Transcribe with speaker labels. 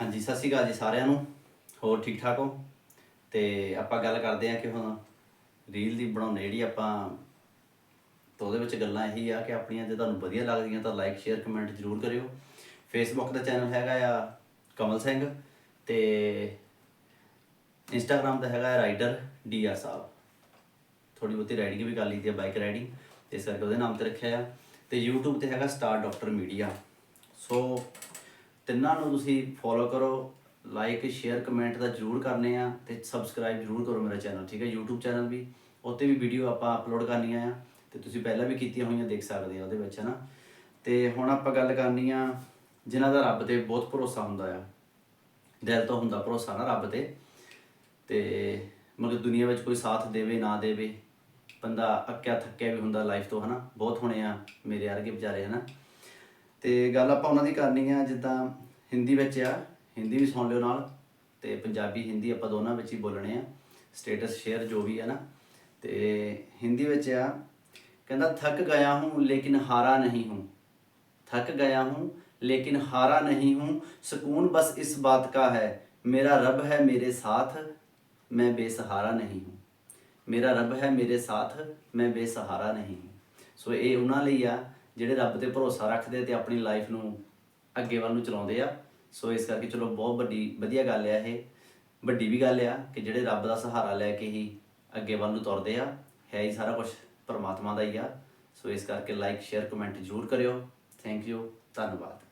Speaker 1: ਹਾਂਜੀ, ਸਤਿ ਸ਼੍ਰੀ ਅਕਾਲ ਜੀ ਸਾਰਿਆਂ ਨੂੰ। ਹੋਰ ਠੀਕ ਠਾਕ ਹੋ? ਤੇ ਆਪਾਂ ਗੱਲ ਕਰਦੇ ਹਾਂ ਕਿ ਹੁਣ ਰੀਲ ਦੀ ਬਣਾਉਣੇ ਜਿਹੜੀ ਆਪਾਂ ਤਾਂ ਉਹਦੇ ਵਿੱਚ ਗੱਲਾਂ ਇਹੀ ਆ ਕਿ ਆਪਣੀਆਂ ਜੇ ਤੁਹਾਨੂੰ ਵਧੀਆ ਲੱਗਦੀਆਂ ਤਾਂ ਲਾਈਕ ਸ਼ੇਅਰ ਕਮੈਂਟ ਜ਼ਰੂਰ ਕਰਿਓ। ਫੇਸਬੁੱਕ ਦਾ ਚੈਨਲ ਹੈਗਾ ਆ ਕਮਲ ਸਿੰਘ ਤੇ ਇੰਸਟਾਗ੍ਰam ਦਾ ਹੈਗਾ ਰਾਈਡਰ ਡੀਆਰ ਸਾਹਿਬ। ਥੋੜੀ ਬਹੁਤੀ ਰਾਈਡਿੰਗ ਵੀ ਕਰ ਲਈ ਹੈ ਬਾਈਕ ਰਾਈਡਿੰਗ ਤੇ ਇਸ ਉਹਦੇ ਨਾਮ ਤੇ ਰੱਖਿਆ ਆ। ਤੇ YouTube ਤੇ ਹੈਗਾ ਸਟਾਰ ਡਾਕਟਰ ਮੀਡੀਆ ਸੋ ਤਿੰਨਾਂ ਨੂੰ ਤੁਸੀਂ ਫੋਲੋ ਕਰੋ ਲਾਈਕ ਸ਼ੇਅਰ ਕਮੈਂਟ ਦਾ ਜਰੂਰ ਕਰਨੇ ਆ ਤੇ ਸਬਸਕ੍ਰਾਈਬ ਜਰੂਰ ਕਰੋ ਮੇਰਾ ਚੈਨਲ ਠੀਕ ਹੈ? YouTube ਚੈਨਲ ਵੀ ਉੱਤੇ ਵੀ ਵੀਡੀਓ ਆਪਾਂ ਅਪਲੋਡ ਕਰਨੀਆਂ ਆ ਤੇ ਤੁਸੀਂ ਪਹਿਲਾਂ ਵੀ ਕੀਤੀਆਂ ਹੋਈਆਂ ਦੇਖ ਸਕਦੇ ਆ ਉਹਦੇ ਵਿੱਚ ਹਨਾ ਤੇ ਹੁਣ ਆਪਾਂ ਗੱਲ ਕਰਨੀ ਆ ਜਿਨ੍ਹਾਂ ਦਾ ਰੱਬ ਤੇ ਬਹੁਤ ਭਰੋਸਾ ਹੁੰਦਾ ਆ। ਦਿਲ ਤੋਂ ਹੁੰਦਾ ਭਰੋਸਾ ਨਾ ਰੱਬ ਤੇ। ਤੇ ਮਗਰ ਦੁਨੀਆ ਵਿੱਚ ਕੋਈ ਸਾਥ ਦੇਵੇ, ਨਾ ਦੇਵੇ, ਬੰਦਾ ਅੱਕਿਆ ਥੱਕਿਆ ਵੀ ਹੁੰਦਾ ਲਾਈਫ ਤੋਂ ਹਨਾ ਬਹੁਤ ਹੋਣੇ ਆ ਮੇਰੇ ਵਰਗੇ ਵਿਚਾਰੇ ਹਨਾ ਤੇ ਗੱਲ ਆਪਾਂ ਉਹਨਾਂ ਦੀ ਕਰਨੀ ਆ ਜਿੱਦਾਂ ਹਿੰਦੀ ਵਿੱਚ ਆ ਹਿੰਦੀ ਵੀ ਸੁਣ ਲਿਓ ਨਾਲ ਤੇ ਪੰਜਾਬੀ ਹਿੰਦੀ ਆਪਾਂ ਦੋਨਾਂ ਵਿੱਚ ਹੀ ਬੋਲਣੇ ਆ ਸਟੇਟਸ ਸ਼ੇਅਰ ਜੋ ਵੀ ਹੈ ਨਾ ਤੇ ਹਿੰਦੀ ਵਿੱਚ ਆ ਕਹਿੰਦਾ ਥੱਕ ਗਿਆ ਹੂੰ ਲੇਕਿਨ ਹਾਰਾ ਨਹੀਂ ਹੂੰ थक गया हूँ लेकिन हारा नहीं हूँ सुकून बस इस बात का है मेरा रब है मेरे साथ मैं बेसहारा नहीं हूँ ਮੇਰਾ ਰੱਬ ਹੈ ਮੇਰੇ ਸਾਥ ਮੈਂ ਬੇਸਹਾਰਾ ਨਹੀਂ ਹੂੰ ਸੋ ਇਹ ਉਹਨਾਂ ਲਈ ਆ ਜਿਹੜੇ ਰੱਬ ਤੇ ਭਰੋਸਾ ਰੱਖਦੇ ਤੇ ਆਪਣੀ ਲਾਈਫ ਨੂੰ ਅੱਗੇ ਵੱਲ ਨੂੰ ਚਲਾਉਂਦੇ ਆ। ਸੋ ਇਸ ਕਰਕੇ ਚਲੋ ਬਹੁਤ ਵੱਡੀ, ਵਧੀਆ ਗੱਲ ਆ ਇਹ। ਵੱਡੀ ਵੀ ਗੱਲ ਆ ਕਿ ਜਿਹੜੇ ਰੱਬ ਦਾ ਸਹਾਰਾ ਲੈ ਕੇ ਹੀ ਅੱਗੇ ਵੱਲ ਨੂੰ ਤੁਰਦੇ ਆ, ਹੈ ਹੀ ਸਾਰਾ ਕੁਝ ਪਰਮਾਤਮਾ ਦਾ ਹੀ ਆ। ਸੋ ਇਸ ਕਰਕੇ ਲਾਈਕ ਸ਼ੇਅਰ ਕਮੈਂਟ ਜ਼ਰੂਰ ਕਰਿਓ। ਥੈਂਕ ਯੂ ਧੰਨਵਾਦ।